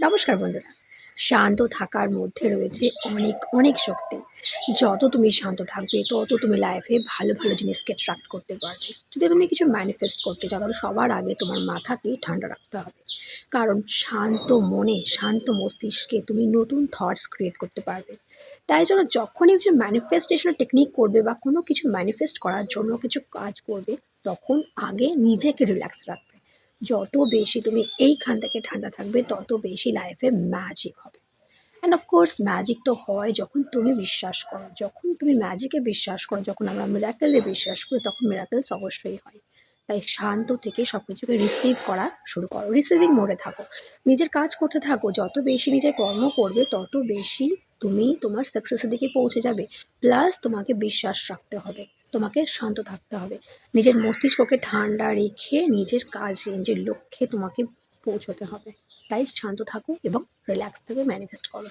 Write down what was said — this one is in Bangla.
নমস্কার বন্ধুরা। শান্ত থাকার মধ্যে রয়েছে অনেক অনেক শক্তি। যত তুমি শান্ত থাকবে, তত তুমি লাইফে ভালো ভালো জিনিসকে অ্যাট্রাক্ট করতে পারবে। যদি তুমি কিছু ম্যানিফেস্ট করতে চাও, তাহলে সবার আগে তোমার মাথাকে ঠান্ডা রাখতে হবে। কারণ শান্ত মনে, শান্ত মস্তিষ্কে তুমি নতুন থটস ক্রিয়েট করতে পারবে। তাই জন্য যখনই কিছু ম্যানিফেস্টেশনের টেকনিক করবে বা কোনো কিছু ম্যানিফেস্ট করার জন্য কিছু কাজ করবে, তখন আগে নিজেকে রিল্যাক্স রাখবে। যত বেশি তুমি এইখান থেকে ঠান্ডা থাকবে, তত বেশি লাইফে ম্যাজিক হবে। অ্যান্ড অফকোর্স ম্যাজিক তো হয় যখন তুমি বিশ্বাস করো। যখন তুমি ম্যাজিকে বিশ্বাস করো, যখন আমরা মিরাকেলে বিশ্বাস করি, তখন মিরাকেলস অবশ্যই হয়। তাই শান্ত থেকে সব কিছুকে রিসিভ করা শুরু করো। রিসিভিং মোডে থাকো। নিজের কাজ করতে থাকো। যত বেশি নিজের কর্ম করবে, তত বেশি তুমি তোমার সাকসেসের দিকে পৌঁছে যাবে। প্লাস তোমাকে বিশ্বাস রাখতে হবে। তোমাকে শান্ত থাকতে হবে। নিজের মস্তিষ্ককে ঠান্ডা রেখে নিজের কাজে, নিজের লক্ষ্যে তোমাকে পৌঁছতে হবে। তাই শান্ত থাকো এবং রিল্যাক্স থেকে ম্যানিফেস্ট করো।